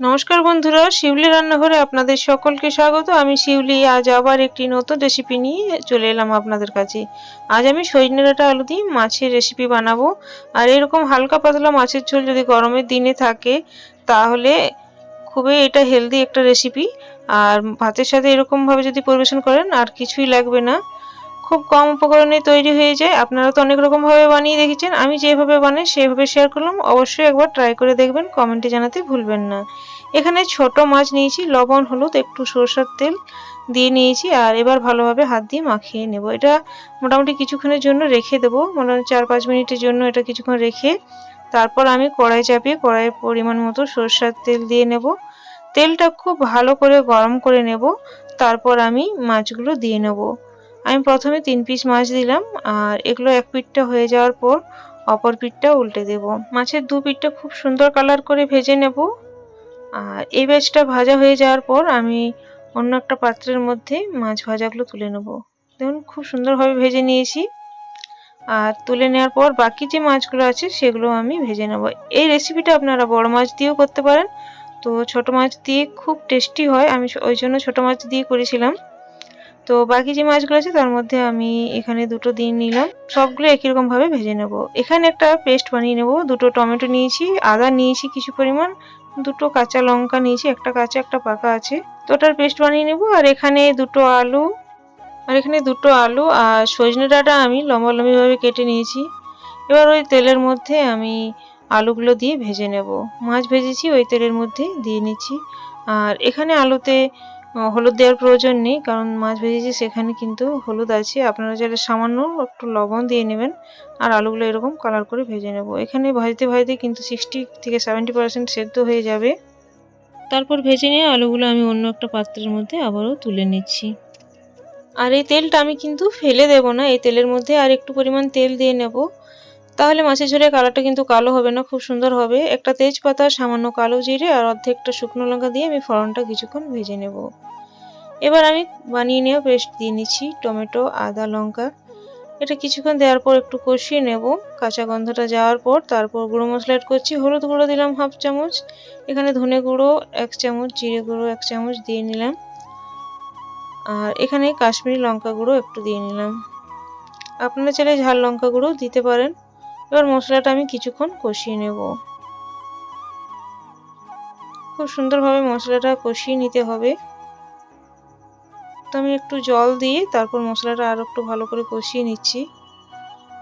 নমস্কার বন্ধুরা, শিউলি রান্নাঘরে আপনাদের সকলকে স্বাগত। আমি শিউলি, আজ আবার একটি নতুন রেসিপি নিয়ে চলে এলাম আপনাদের কাছে। আজ আমি সজনে ডাঁটা আলু দিয়ে মাছের রেসিপি বানাবো। আর এরকম হালকা পাতলা মাছের ঝোল যদি গরমের দিনে থাকে, তাহলে খুবই এটা হেলদি একটা রেসিপি আর ভাতের সাথে এরকমভাবে যদি পরিবেশন করেন, আর কিছুই লাগবে না। খুব কম উপকরণে তৈরি হয়ে যায়। আপনারা তো অনেক রকমভাবে বানিয়ে দেখেছেন। আমি যেভাবে বানাই, সেভাবে শেয়ার করলাম। অবশ্যই একবার ট্রাই করে দেখবেন। কমেন্টে জানাতে ভুলবেন না। এখানে ছোট মাছ নিয়েছি, লবণ, হলুদ, একটু সরষের তেল দিয়ে নিয়েছি আর এবার ভালোভাবে হাত দিয়ে মাখিয়ে নেব। এটা মোটামুটি কিছুক্ষণের জন্য রেখে দেবো। মোটামুটি চার পাঁচ মিনিটের জন্য এটা কিছুক্ষণ রেখে তারপর আমি কড়াই চাপিয়ে কড়াইয়ের পরিমাণ মতো সরষের তেল দিয়ে নেব। তেলটা খুব ভালো করে গরম করে নেব। তারপর আমি মাছগুলো দিয়ে নেব। আমি প্রথমে তিন পিস মাছ দিলাম, আর এগুলো এক পিঠটা হয়ে যাওয়ার পর অপর পিঠটা উল্টে দেব। মাছের দু পিঠটা খুব সুন্দর কালার করে ভেজে নেব। আর এই ব্যাচটা ভাজা হয়ে যাওয়ার পর আমি অন্য একটা পাত্রের মধ্যে মাছ ভাজাগুলো তুলে নেব। দেখুন, খুব সুন্দরভাবে ভেজে নিয়েছি। আর তুলে নেওয়ার পর বাকি যে মাছগুলো আছে সেগুলো আমি ভেজে নেব। এই রেসিপিটা আপনারা বড় মাছ দিয়েও করতে পারেন। তো ছোট মাছ দিয়ে খুব টেস্টি হয়। আমি ওই জন্য ছোট মাছ দিয়ে করেছিলাম। তো বাকি যে মাছগুলো আছে, তার মধ্যে আমি এখানে দুটো দিয়ে নিলাম। সবগুলো একই রকম ভাবে ভেজে নেব। এখানে একটা পেস্ট বানিয়ে নেব। দুটো টমেটো নিয়েছি, আদা নিয়েছি কিছু পরিমাণ, দুটো কাঁচা লঙ্কা নিয়েছি, একটা কাঁচা, একটা পাকা আছে। তো ওটার পেস্ট বানিয়ে নেব। আর এখানে দুটো আলু, আর এখানে দুটো আলু আর সজনে ডাঁটা আমি লম্বা লম্বিভাবে কেটে নিয়েছি। এবার ওই তেলের মধ্যে আমি আলুগুলো দিয়ে ভেজে নেব। মাছ ভেজেছি, ওই তেলের মধ্যে দিয়ে নিচ্ছি। আর এখানে আলুতে হলুদ দেওয়ার প্রয়োজন নেই, কারণ মাছ ভেজেছি সেখানে কিন্তু হলুদ আছে। আপনারা চাইলে সামান্য একটু লবণ দিয়ে নেবেন, আর আলুগুলো এরকম কালার করে ভেজে নেব। এখানে ভাজতে ভাজতে কিন্তু সিক্সটি থেকে সেভেন্টি পার্সেন্ট সেদ্ধ হয়ে যাবে। তারপর ভেজে নিয়ে আলুগুলো আমি অন্য একটা পাত্রের মধ্যে আবারও তুলে নিচ্ছি। আর এই তেলটা আমি কিন্তু ফেলে দেব না, এই তেলের মধ্যে আর একটু পরিমাণ তেল দিয়ে নেব। তাহলে মাছের ঝোলের কালারটা কিন্তু কালো হবে না, খুব সুন্দর হবে। একটা তেজপাতা, সামান্য কালো জিরে আর অর্ধেকটা শুকনো লঙ্কা দিয়ে আমি ফোড়নটা কিছুক্ষণ ভেজে নেব। এবার আমি বানিয়ে নেওয়া পেস্ট দিয়ে নিচ্ছি টমেটো, আদা, লঙ্কা। এটা কিছুক্ষণ দেওয়ার পর একটু কষিয়ে নেব। কাঁচা গন্ধটা যাওয়ার পর তারপর গুঁড়ো মশলা অ্যাড করছি। হলুদ গুঁড়ো দিলাম হাফ চামচ। এখানে ধনে গুঁড়ো এক চামচ, জিরে গুঁড়ো এক চামচ দিয়ে নিলাম। আর এখানে কাশ্মীরি লঙ্কা গুঁড়ো একটু দিয়ে নিলাম। আপনারা চাইলে ঝাল লঙ্কা গুঁড়ো দিতে পারেন। এবার মশলাটা আমি কিছুক্ষণ কষিয়ে নেব। খুব সুন্দরভাবে মশলাটা কষিয়ে নিতে হবে। তো আমি একটু জল দিয়ে তারপর মশলাটা আরও একটু ভালো করে কষিয়ে নিচ্ছি,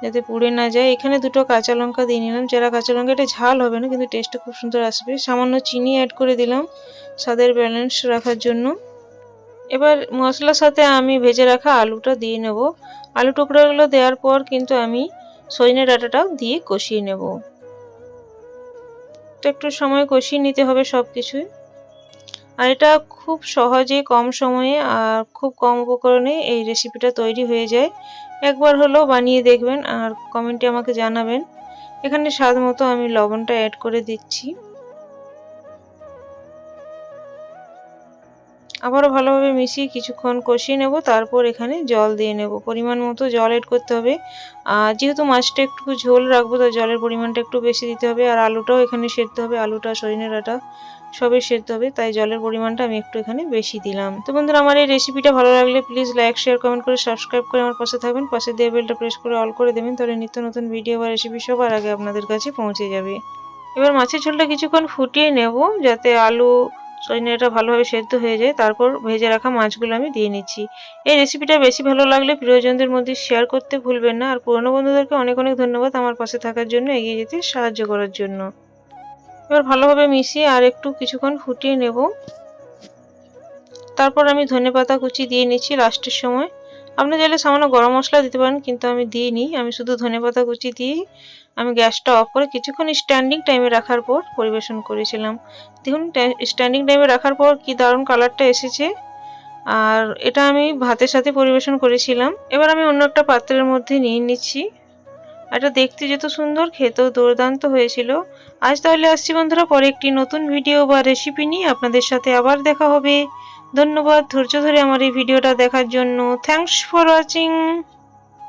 যাতে পুড়ে না যায়। এখানে দুটো কাঁচা লঙ্কা দিয়ে নিলাম। যারা কাঁচা লঙ্কা, এটা ঝাল হবে না, কিন্তু টেস্টটা খুব সুন্দর আসবে। সামান্য চিনি অ্যাড করে দিলাম স্বাদের ব্যালেন্স রাখার জন্য। এবার মশলার সাথে আমি ভেজে রাখা আলুটা দিয়ে নেব। আলু টুকরোগুলো দেওয়ার পর কিন্তু আমি সজনে ডাঁটাটাও দিয়ে কষিয়ে নেব। তো একটু সময় কষিয়ে নিতে হবে সব কিছুই আর এটা খুব সহজে কম সময়ে আর খুব কম উপকরণে এই রেসিপিটা তৈরি হয়ে যায়। একবার হলো বানিয়ে দেখবেন আর কমেন্টে আমাকে জানাবেন। এখানে স্বাদ মতো আমি লবণটা অ্যাড করে দিচ্ছি। আবারও ভালোভাবে মিশিয়ে কিছুক্ষণ কষিয়ে নেব, তারপর এখানে জল দিয়ে নেব। পরিমাণ মতো জল এড করতে হবে। আর যেহেতু মাছটা একটু ঝোল রাখব, তো জলের পরিমাণটা একটু বেশি দিতে হবে। আর আলুটাও এখানে সেদ্ধ হবে। আলুটা সজনে ডাঁটা সবই সেদ্ধ হবে, তাই জলের পরিমাণটা আমি একটু এখানে বেশি দিলাম। তো বন্ধুরা, আমার এই রেসিপিটা ভালো লাগলে প্লিজ লাইক শেয়ার কমেন্ট করে সাবস্ক্রাইব করে আমার পাশে থাকবেন। পাশে দিয়ে বেলটা প্রেস করে অল করে দেবেন, তাহলে নিত্য নতুন ভিডিও বা রেসিপি সবার আগে আপনাদের কাছে পৌঁছে যাবে। এবার মাছের ঝোলটা কিছুক্ষণ ফুটিয়ে নেব, যাতে আলু সজনেটা ভালোভাবে সেদ্ধ হয়ে যায়। তারপর ভেজে রাখা মাছগুলো আমি দিয়ে নিচ্ছি। এই রেসিপিটা বেশি ভালো লাগলে প্রিয়জনদের মধ্যে শেয়ার করতে ভুলবেন না। আর পুরনো বন্ধুদেরকে অনেক অনেক ধন্যবাদ আমার পাশে থাকার জন্য, এগিয়ে যেতে সাহায্য করার জন্য। এবার ভালোভাবে মিশিয়ে আর একটু কিছুক্ষণ ফুটিয়ে নেব। তারপর আমি ধনে পাতা কুচি দিয়ে নিচ্ছি লাস্টের সময়। আপনি চাইলে সামান্য গরম মশলা দিতে পারেন, কিন্তু আমি দিইনি। আমি শুধু ধনে পাতা কুচি দিয়ে আমি গ্যাসটা অফ করে কিছুক্ষণ স্ট্যান্ডিং টাইমে রাখার পর পরিবেশন করেছিলাম। দেখুন স্ট্যান্ডিং টাইমে রাখার পর কি দারুণ কালারটা এসেছে। আর এটা আমি ভাতের সাথে পরিবেশন করেছিলাম। এবার আমি অন্য একটা পাত্রের মধ্যে নিয়ে নিচ্ছি। এটা দেখতে যেত সুন্দর, খেতেও দুর্দান্ত হয়েছিল। আজ তাহলে আসছি বন্ধুরা, পরে একটি নতুন ভিডিও বা রেসিপি নিয়ে আপনাদের সাথে আবার দেখা হবে। ধন্যবাদ ধৈর্য ধরে আমার এই ভিডিওটা দেখার জন্য। Thanks for watching